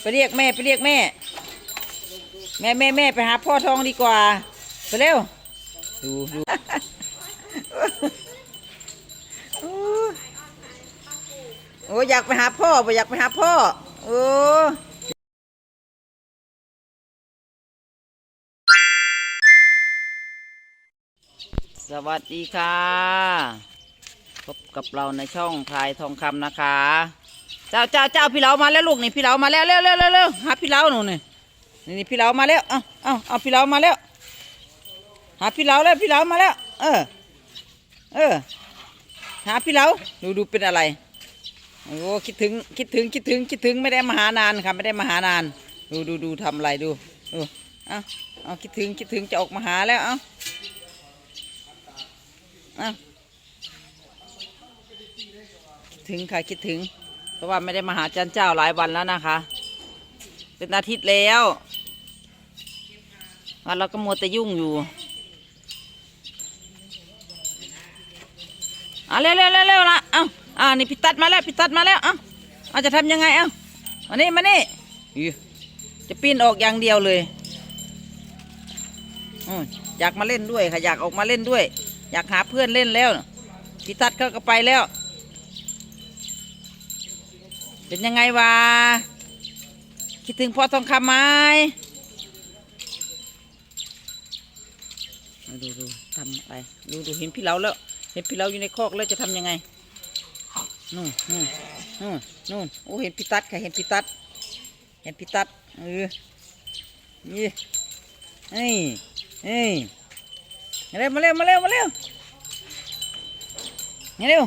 ไปเรียกแม่ไปเรียกแม่ แม่แม่แม่ไปหาพ่อทองดีกว่า ไปเร็ว ดูดูโอ้โอ้อยากไปหาพ่อบ่อยากไปหาพ่อ โอ้สวัสดีค่ะ พบกับเราในช่องพลายทองคำนะคะ เจ้าเจ้าเจ้าพี่เหลามาแล้วลูกนี่พี่เหลามาแล้วเร็วเร็วเร็วเร็วหาพี่เหลาหนูนี่นี่นี่พี่เหลามาแล้วเอาเอาเอาพี่เหลามาแล้วหาพี่เหลาแล้วพี่เหลามาแล้ว เออ เออ หาพี่เหลาดูดูเป็นอะไรโอ้คิดถึงคิดถึงคิดถึงคิดถึงไม่ได้มาหานานค่ะไม่ได้มาหานาน ดูดูดูทำอะไรดูดูเอาเอาคิดถึงคิดถึงจะออกมาหาแล้วเอาเอาคิดถึงค่ะคิดถึง เพราะว่าไม่ได้มาหาจันเจ้าหลายวันแล้วนะคะ เป็นอาทิตย์แล้ววันเราก็มัวแต่ยุ่งอยู่อะเร็วเร็วเร็วเร็วละเอ้าอ่านี่พี่ตัดมาแล้วพี่ตัดมาแล้วเอ้าเอาจะทำยังไงเอ้ามานี่มานี่อีจะปีนออกอย่างเดียวเลยอมอยากมาเล่นด้วยค่ะอยากออกมาเล่นด้วย อยากหาเพื่อนเล่นแล้วพี่ตัดเขาก็ไปแล้ว เป็นยังไงวะ คิดถึงพ่อทองคำไหมดูดูทำอะไรดูดูเห็นพี่เราแล้ว เห็นพี่เราอยู่ในคอกแล้วจะทำยังไงนู่นนู่นนู่นนู่นโอ้เห็นพี่ตัดค่ะเห็นพี่ตัด เห็นพี่ตัดเออนี่เฮ้ยเฮ้ยมาเร็วมาเร็วมาเร็วมาเร็วมาเร็ว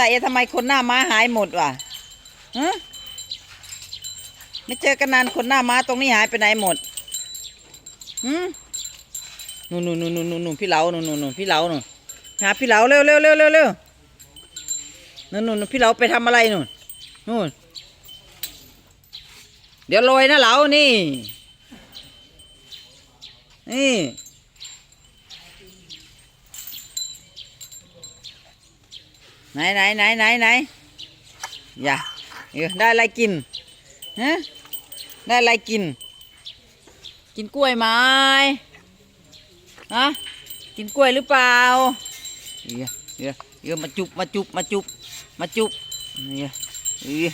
แต่เอ๊ะทำไมคนหน้าม้าหายหมดวะฮะไม่เจอกันนานคนหน้าม้าตรงนี้หายไปไหนหมดหืมนู่นนู่นนู่นนู่นนู่นพี่เหลานู่นนู่นนู่นพี่เหลาหนู่นหาพี่เหลาเร็วเร็วเร็วเร็วเร็วนู่นนู่นนู่นพี่เหลาไปทำอะไรนู่นนู่นเดี๋ยวโรยนะเหลานี่นี่ ไห นไหนไหนไหนไหนอย่าเออได้อะไรกินฮะได้อะไรกิน กินกล้วยไหมฮะกินกล้วยหรือเปล่าเยออเออเออมาจุบมาจุบมาจุบมาจุบเออเออ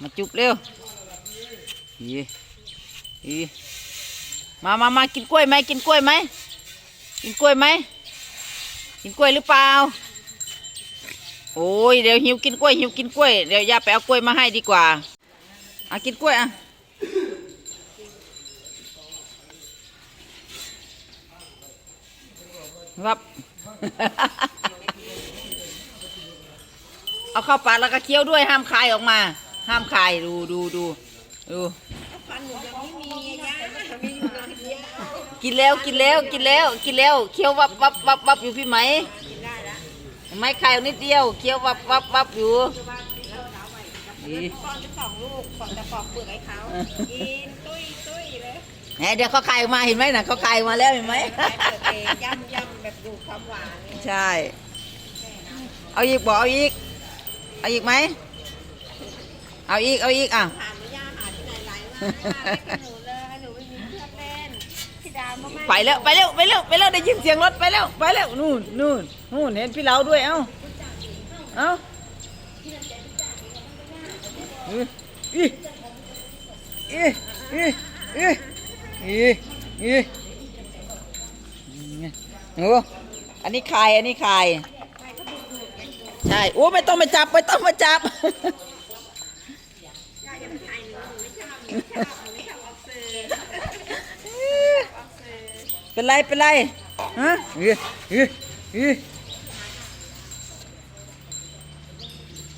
มาจุบเร็วเออเออมามามากินกล้วยไหมกินกล้วยไหมกินกล้วยไหม กินกล้วยหรือเปล่า โอ้ยเดี๋ยวหิวกินกล้วยหิวกินกล้วยเดี๋ยวย่าไปเอากล้วยมาให้ดีกว่าอะกินกล้วยอะครับ เอาเข้าปากแล้วก็เคี้ยวด้วยห้ามคายออกมา ห้ามคายดูดูดูดู กินแล้วกินแล้วกินแล้วกินแล้วเคี้ยววับวับวับวับอยู่พี่ไหมเห็นไหม่คายออกนิดเดียวเคี้ยววับวับวับอยู่นี่ป้อนไปสองลูกก่อนจะปอกเปลือกให้เขากินตุ้ยตุ้ยเลยแหมเดี๋ยวเขาคายออกมาเห็นไหมน่ะเขาคายออกมาแล้วเห็นไหมใส่เปลือกเองย่ำย่ำแบบดูความหวานเนี่ยใช่ เอาอีกบอกเอาอีก เอาอีกไหม เอาอีกเอาอีกอะถามว่าย่าหาที่ไหนไหลมา ไปแล้วไปแล้วไปแล้วไปแล้วได้ยินเสียงรถไปแล้วไปแล้วนู่นนู่นนู่นเห็นพี่เราด้วยเอ้าเอ้าอีอีอีอีอีอีอีโอ้อันนี้ใคายอันนี้ใคายใช่โอ้ไม่ต้องมาจับไม่ต้องมาจับ เป็นไรเป็นไรฮะเออเออเออ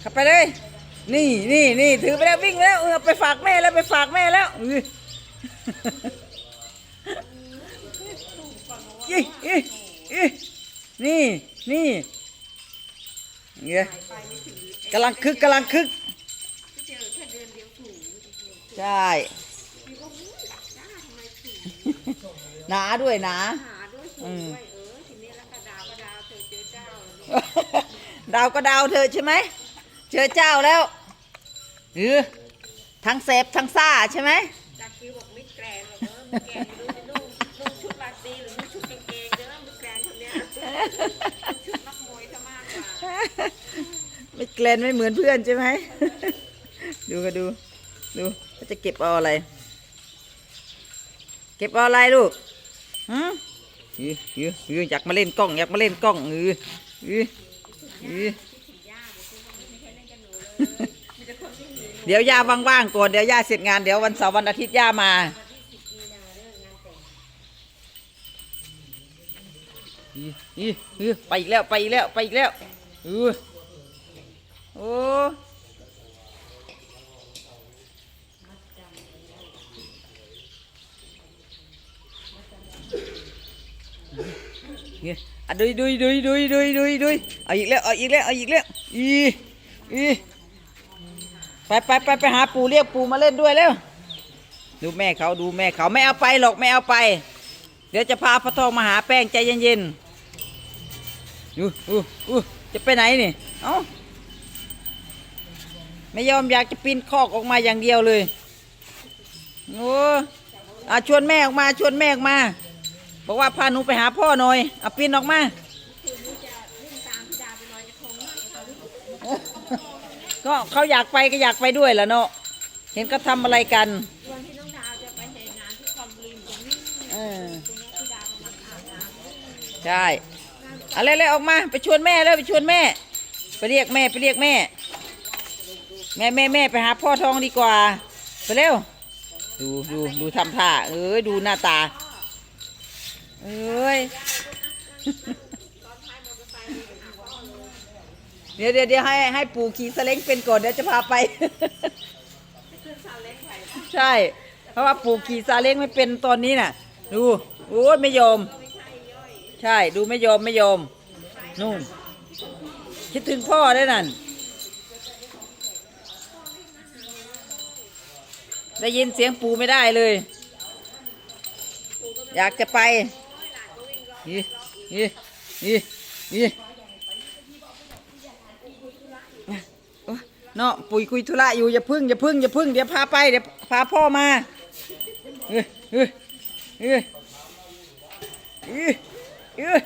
ขับไปเลย นี่นี่นี่ถือไปแล้ววิ่งแล้วเออไปฝากแม่แล้วไปฝากแม่แล้วเอออีอีอีนี่นี่เงี้ยกำลังคึกกำลังคึกใช่ หนาด้วยหนาหาด้วยสูงด้วยเออทีนี้แล้วก็ดาวก็ดาวเธอเจอเจ้าเลยดาวก็ดาวเธอใช่ไหมเเจอเจ้าแล้วเออทั้งเสพทั้งซ่าใช่ไหมจากคิวบอกมิดแกรนบอกเออมิดแกรนไม่รู้จะนุ่งนุ่งชุดราตรีหรือนุ่งชุดกางเกงเด้อมิดแกรนคนเนี้ยชุดนักมวยซะมากกว่าไม่เกลนไม่เหมือนเพื่อนใช่ไหม ดูก็ดู ดูเขาจะเก็บเอาอะไร เก็บเอาอะไรลูก ฮะยือยือยืออยากมาเล่นกล้อง อยากมาเล่นกล้องยือยือยือเดี๋ยวย่าว่างๆก่อนเดี๋ยวย่าเสร็จงานเดี๋ยววันเสาร์วันอาทิตย์ย่ามาอีอีอีไปอีกแล้วไปอีกแล้วไปอีกแล้วเออโอ้ เนี่ยอะดุยดุยดุยดุยดุยดุยดุยเอาอีกแล้วเอาอีกแล้วเอาอีกแล้วอีอีไปไปไปไปหาปู่เรียกปู่มาเล่นด้วยเร็วดูแม่เขาดูแม่เขาไม่เอาไปหรอกไม่เอาไป เดี๋ยวจะพาพระทองมาหาแป้งใจเย็นๆอู้อู้อู้จะไปไหนนี่เอ้าไม่ยอมอยากจะปีนคอกออกมาอย่างเดียวเลยโอ้อาชวนแม่ออกมาชวนแม่ออกมา บอกว่าพาหนูไปหาพ่อหน่อยเอาปีนออกมาก็เขาอยากไปก็อยากไปด้วยแหละเนาะเห็นเขาทำอะไรกันวันที่น้องดาวจะไปเหตุงานที่คอมริมตรงนี้เออตรงนี้ที่ดาวกำลังอาบน้ำใช่อะไรเลยออกมา ไปชวนแม่เลยไปชวนแม่ ไปเรียกแม่ไปเรียกแม่ แม่แม่แม่ไปหาพ่อทองดีกว่า ไปเร็ว ดูดูดูทำท่าเอ้ยดูหน้าตา เอ้ยเดี๋ยวเดี๋ยวเดี๋ยวให้ให้ปู่ขี่สเล้งเป็นก่อนเดี๋ยวจะพาไป ใช่ เพราะว่าปู่ขี่ซาเล้งไม่เป็นตอนนี้น่ะ ดูโอ้ยไม่ยอม ใช่ ดูไม่ยอมไม่ยอม นู่น คิดถึงพ่อได้นั่น ได้ยินเสียงปู่ไม่ได้เลย อยากจะไป ยี่ยี่ยี่ยี่เนาะปุ๋ยคุยธุระอยู่อย่าพึ่งอย่าพึ่งอย่าพึ่งเดี๋ยวพาไปเดี๋ยวพาพ่อมาเออเออเออเออเออ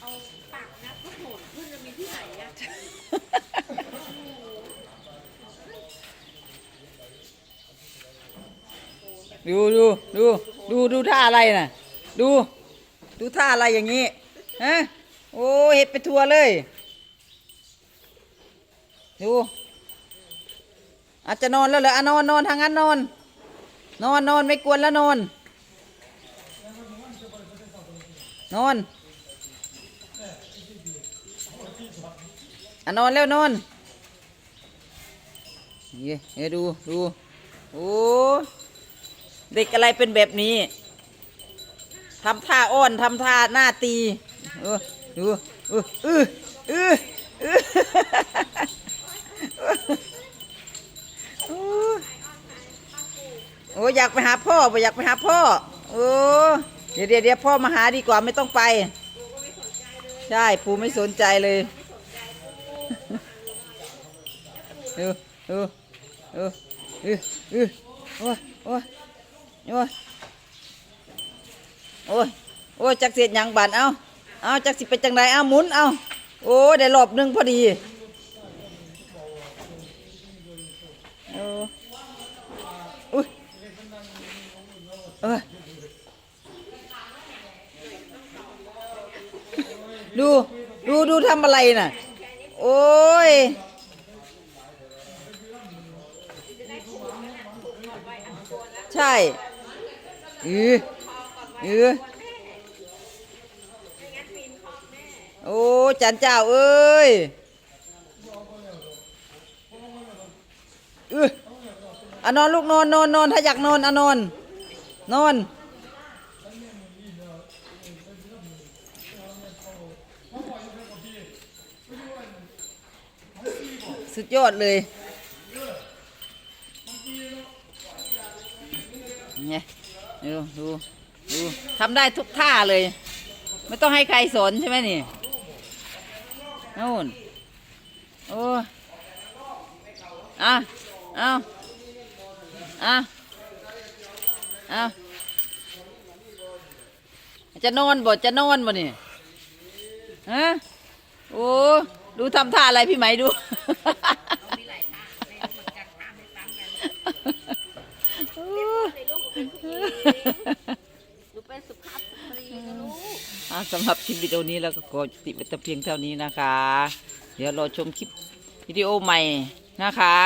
เอาปากนับก็โหดขึ้นจะมีที่ไหนอะดูดูดูดูดูท่าอะไรน่ะ ดู ดูท่าอะไรอย่างนี้ฮะโอ้เห็ดไปทัวเลย ดูอาจจะนอนแล้วเหรออะนอนนอนทางนั้นนอน นอนนอนไม่กวนแล้วนอน นอนอะนอนแล้วนอนเฮ้ยเฮ้ยดูดูโอ้เด็กอะไรเป็นแบบนี้ ทำท่าอ้อนทำท่าหน้าตีเออดูเออเออเออเออโอ้โอ้อยากไปหาพ่อบ่อยากไปหาพ่อโอ้เดี๋ยวเดี๋ยวเดี๋ยวพ่อมาหาดีกว่าไม่ต้องไป ใช่ปูไม่สนใจเลยเออเออเออเออเออโอ้ยโอ้ยโอ้ย โอ้ยโอ้ยจักเสียดยังบานเอาเอาจักสิไปจังไรเอาหมุนเอาโอ้ยได้รอบหนึงพอดีเอออุ้ยเออดูดูดูทำอะไรน่ะ โอ้ยใช่เออ เออโอ้จันเจ้าเอ้ยเอออะนอนลูกนอนนอนนอนถ้าอยากนอนอะนอนนอนสุดยอดเลยเนี่ยดูดูดู ทำได้ทุกท่าเลย ไม่ต้องให้ใครสอนใช่ไหมนี่นู่นโอ้ยอะเอาอะเอาจะนอนบ่จะนอนบ่นี่ฮะโอ้ดูทำท่าอะไรพี่ไหมดู เป็นสุภาพสตรีนะลูก อะสำหรับคลิปวิดีโอนี้เราก็ขอจุติไว้แต่เพียงเท่านี้นะคะ เดี๋ยวรอชมคลิปวิดีโอใหม่นะคะ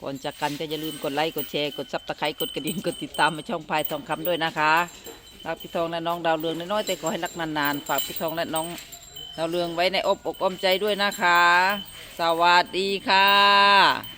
ก่อนจากกันก็อย่าลืมกดไลค์กดแชร์กดซับตะไคร้กดกระดิ่งกดติดตามมาช่องพายทองคำด้วยนะคะรักพี่ทองและน้องดาวเรืองน้อยๆแต่ขอให้รักนานๆฝากพี่ทองและน้องดาวเรืองไว้ในอ้อมอกอ้อมใจด้วยนะคะ สวัสดีค่ะ